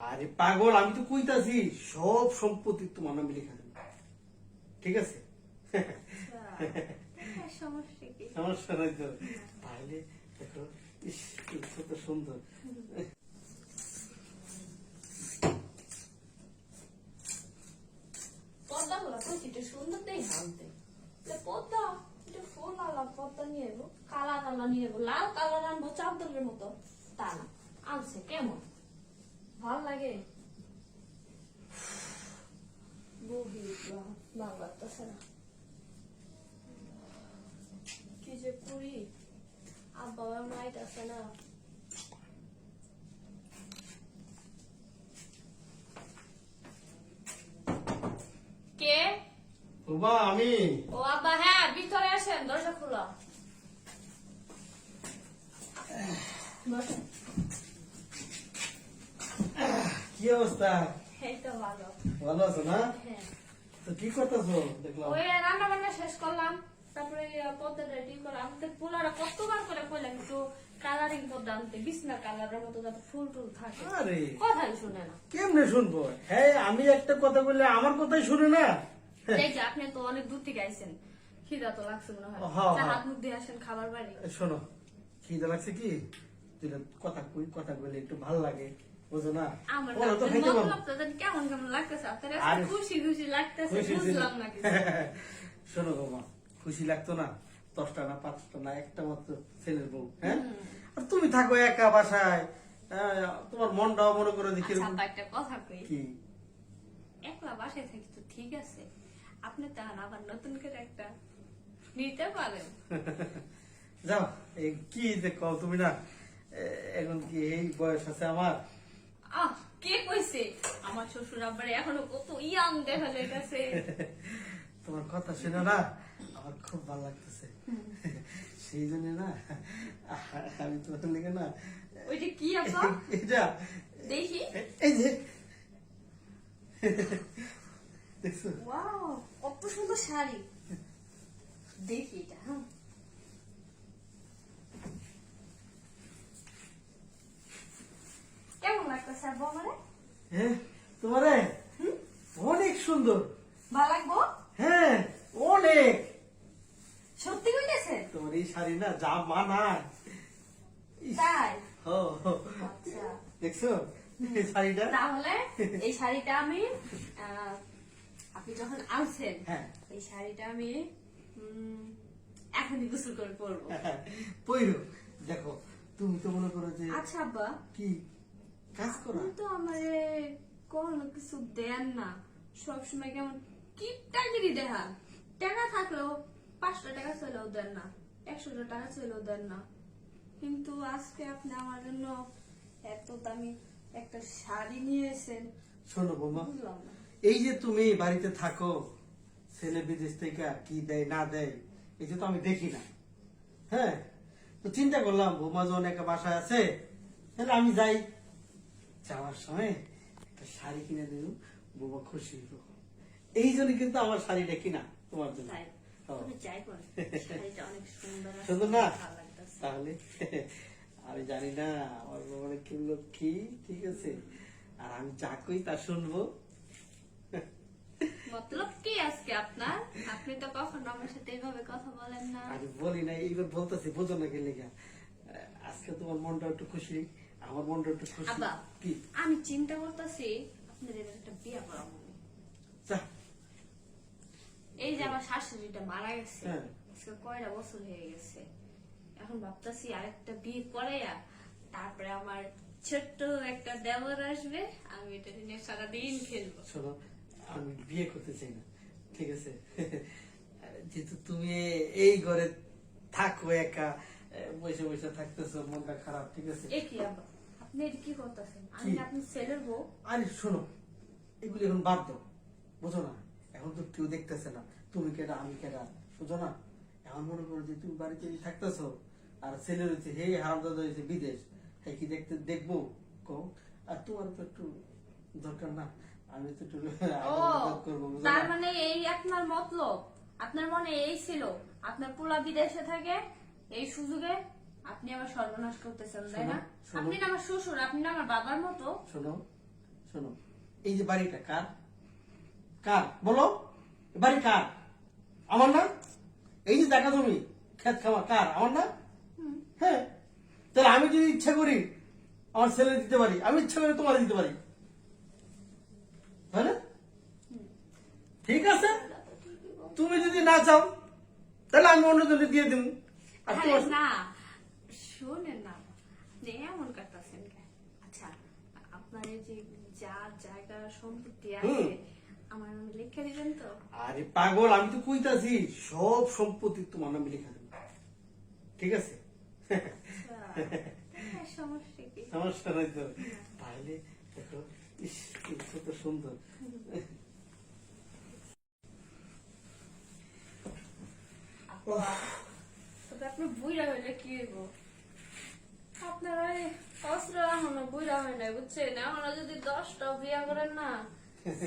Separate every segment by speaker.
Speaker 1: আরে পাগল আমি তো কইতাছি সব সম্পত্তি তোমার নামে লেখা দেবো ঠিক আছে?
Speaker 2: হ্যাঁ, সমস্যা
Speaker 1: নাই তো। তাহলে দেখো ইস কত সুন্দর।
Speaker 2: পদ্মা হলো কইছি এটা সুন্দর দেই হালতে। পদ্মা এটা ফুল আলা পদ্মা নিয়ে এলো কালা কালা নিয়ে এলো লাল কালার আনব চাদরের মতো। তা না আনছে কেমন? ভালো লাগে? বহি ভালো লাগতেছে না। কি যে করি আব্বা মাইট আছে না। কে?
Speaker 1: বাবা আমি।
Speaker 2: ও আব্বা হ্যাঁ ভিতরে আসেন দরজা খোলা। বসেন
Speaker 1: কি অবস্থা?
Speaker 2: এই তো ভালো।
Speaker 1: ভালো আছো না?
Speaker 2: হ্যাঁ।
Speaker 1: তো কি করতেছো? দেখলাম।
Speaker 2: ওই রান্না বান্না শেষ করলাম। তারপরে পদ্মা রেডি করলাম তো পোলারা কতবার করে কইলাম একটু কালারিং পদ্মা আনতে। বিছনা কালারের মতো যাতে ফুল টুল থাকে।
Speaker 1: আরে।
Speaker 2: কথাই শুনে না।
Speaker 1: কেমনে শুনব? হ্যাঁ আমি একটা কথা বললে আমার কথাই শুনে না?
Speaker 2: এই যে আপনি তো অনেক দূর থেকে আইছেন। খিদা তো লাগছে মনে হয়।
Speaker 1: হ্যাঁ, হ্যাঁ।
Speaker 2: হাত মুখ দিয়ে আসেন খাবার বাড়ি।
Speaker 1: শোনো। খিদে লাগছে কি? তুই কথা কই কথা বলে একটু ভালো লাগে। বুঝো না? ওরা তো খাইতে পারব।
Speaker 2: মতলব তো জানি কেমন কেমন লাগতেছে? আপনার খুশি খুশি লাগতেছে বুঝলাম না
Speaker 1: শোনো বাবা খুশি লাগতো না? দশটা না পাঁচটা না একটা মাত্র ছেলের বউ হ্যাঁ? আর তুমি থাকো একা বাসায়। তোমার মনটাও মনে করে দেখি
Speaker 2: আচ্ছা একটা কথা কই।
Speaker 1: কি?
Speaker 2: একলা বাসায় থাকি তো ঠিক আছে। আপনি তখন আবার নতুন করে একটা নিতে পারেন।
Speaker 1: যাও কি যে কও তুমি না? এখন কি এই বয়স আছে আমার?
Speaker 2: আহ কে কইছে? আমার শ্বশুর আব্বার এখনও কত ইয়াং দেখা যাইতাছে।
Speaker 1: তোমার কথা শুনে না আমার খুব ভালো লাগতেছে। সেই জন্য না আমি তোমার লেগে না
Speaker 2: ওই যে কি আপা
Speaker 1: এটা
Speaker 2: দেখি।
Speaker 1: এই যে দেখছ?
Speaker 2: ওয়াও কত সুন্দর শাড়ি। দেখি এটা হ্যাঁ
Speaker 1: হ্যাঁ তোমারে? অনেক সুন্দর।
Speaker 2: ভালো লাগবো
Speaker 1: হ্যাঁ অনেক।
Speaker 2: সত্যি কইতেছে
Speaker 1: তোমার এই শাড়ি না যা মানায়।
Speaker 2: তাই। আচ্ছা।
Speaker 1: দেখছ? এই শাড়িটা?
Speaker 2: তাহলে এই শাড়িটা আমি আপনি যখন আনছেন
Speaker 1: হ্যাঁ।
Speaker 2: এই শাড়িটা আমি এখনই গোসল করে পরবো।
Speaker 1: পইরো দেখো তুমি তো মনে করো যে
Speaker 2: আচ্ছা আব্বা।
Speaker 1: কি কাজ করো।
Speaker 2: তো আমারে কোনো কিছু দেন না। সবসময় কেমন কিপটাগিরি দেখান টাকা থাকলেও পাঁচশো টাকা চলেও দেন না একশো টাকা চলেও দেন না। কিন্তু আজকে আপনি আমার জন্য এত দামি একটা শাড়ি নিয়ে এসেছেন।
Speaker 1: শোনো বৌমা এই যে তুমি বাড়িতে থাকো ছেলে বিদেশ থেকে কি দেয় না দেয় এই যে তো আমি দেখি না। হ্যাঁ? তো চিন্তা করলাম বৌমা যখন একটা বাসায় আছে তাহলে আমি যাই। যাওয়ার সময় একটা শাড়ি কিনে দেব বৌমা খুশি হইব এই জন্য কিন্তু আমার শাড়িটা কিনা তোমার জন্য।
Speaker 2: সুন্দর
Speaker 1: না? তাহলে আমি জানি না আমার বাবার কি লক্ষ্মী ঠিক আছে? আর আমি যা কই তা শুনব।
Speaker 2: মতলব কি আজকে আপনার? আপনি তো কখনো আমার সাথে এইভাবে কথা বলেন না।
Speaker 1: আমি বলি না এইবার বলতেছি বোঝো না গেলে আজকে তোমার মনটা একটু খুশি। আমার মনটা একটু খুশি।
Speaker 2: আব্বা
Speaker 1: কি?
Speaker 2: আমি চিন্তা করতেছি আপনার এবার একটা বিয়ে করাবো। এই যে আমার শাশুড়িটা মারা গেছে
Speaker 1: হ্যাঁ।
Speaker 2: আজকে কয়টা বছর হয়ে গেছে। এখন ভাবতেছি আরেকটা বিয়ে করে তারপরে আমার ছোট্ট একটা দেবর আসবে আমি এটা নিয়ে সারাদিন খেলব।
Speaker 1: শোনো আমি বিয়ে করতে চাই না ঠিক আছে? যেহেতু তুমি এই ঘরে থাকো একা বসে বসে থাকতেছো মনটা খারাপ ঠিক আছে?
Speaker 2: এ কি আব্বা আপনি এটা কি করতেছেন? আমি
Speaker 1: কি?
Speaker 2: আপনি ছেলের বউ।
Speaker 1: আরে শোনো এগুলি এখন বাদ দাও বুঝো না। এখন তো কেউ দেখতেছে না। তুমি কেডা আমি কেডা বুঝো না? এখন মনে করো যে তুমি বাড়িতে থাকতেছো আর ছেলে রয়েছে হে হারামদাদা হয়েছে বিদেশ হ্যাঁ কি দেখতে দেখব? কও। আর তোমার তো একটু দরকার না আমি তো একটু
Speaker 2: ও
Speaker 1: করব বুঝো
Speaker 2: তার
Speaker 1: না
Speaker 2: মানে এই আপনার মতলব আপনার মনে এই ছিল আপনার পোলা বিদেশে থাকে এই সুযোগে আপনি আমার সর্বনাশ করতেছেন তাই না। আপনি না আমার শ্বশুর আপনি না আমার বাবার মতো?
Speaker 1: শোনো শোনো। এই যে বাড়িটা কার? কার? বলো বাড়ি কার? আমার না? এই যে দেখা জমি খেত খাওয়া কার? আমার না? হ্যাঁ। তাহলে আমি যদি ইচ্ছা করি আমার ছেলে দিতে পারি আমি ইচ্ছা করে তোমার দিতে পারি। না? ঠিক আছে? তুমি যদি না চাও তাহলে আমি অন্যজনকে দিয়ে দিব আর তোমার
Speaker 2: না শোনেন না। আপনি এমন কাটতেছেন কেন আচ্ছা আপনার যে যা জায়গা সম্পত্তি আছে। আমার নামে লিখে দিবেন তো?
Speaker 1: আরে পাগল আমি তো কইতাছি সব সম্পত্তি তোমার নামে লেখা দেবো। ঠিক আছে?
Speaker 2: আচ্ছা, হ্যাঁ, সমস্যা কি?
Speaker 1: সমস্যা নাই তো। তাহলে দেখো ইস কত সুন্দর।
Speaker 2: আপনি বুইরা হইলে কি হইব? আপনার অস্ত্র এখনও বুইরা হয় নাই বুঝছেন? এখনও যদি দশটা বিয়া করেন না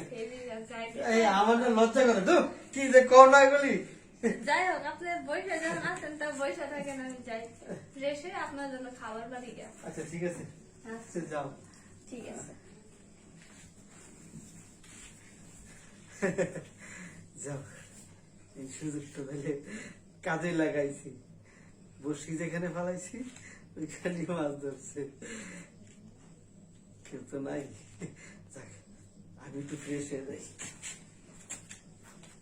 Speaker 2: সেই দিকে যাইতে
Speaker 1: এই আমার লজ্জা করে তো কি যে কর না এগুলি?
Speaker 2: যাই হোক আপনার বৈশা যখন আছেন তা বৈশা থাকেন আমি যাই। ফ্রেশে আপনার জন্য খাবার বাড়ি গা
Speaker 1: আচ্ছা ঠিক আছে। যাও।
Speaker 2: ঠিক আছে।
Speaker 1: যাও এই সুযোগটা কাজে লাগাইছি। বসি যেখানে ফালাইছি। ওইখানে মাছ ধরছে কেউ তো নাই আমি একটু ফ্রেশ হয়ে যাই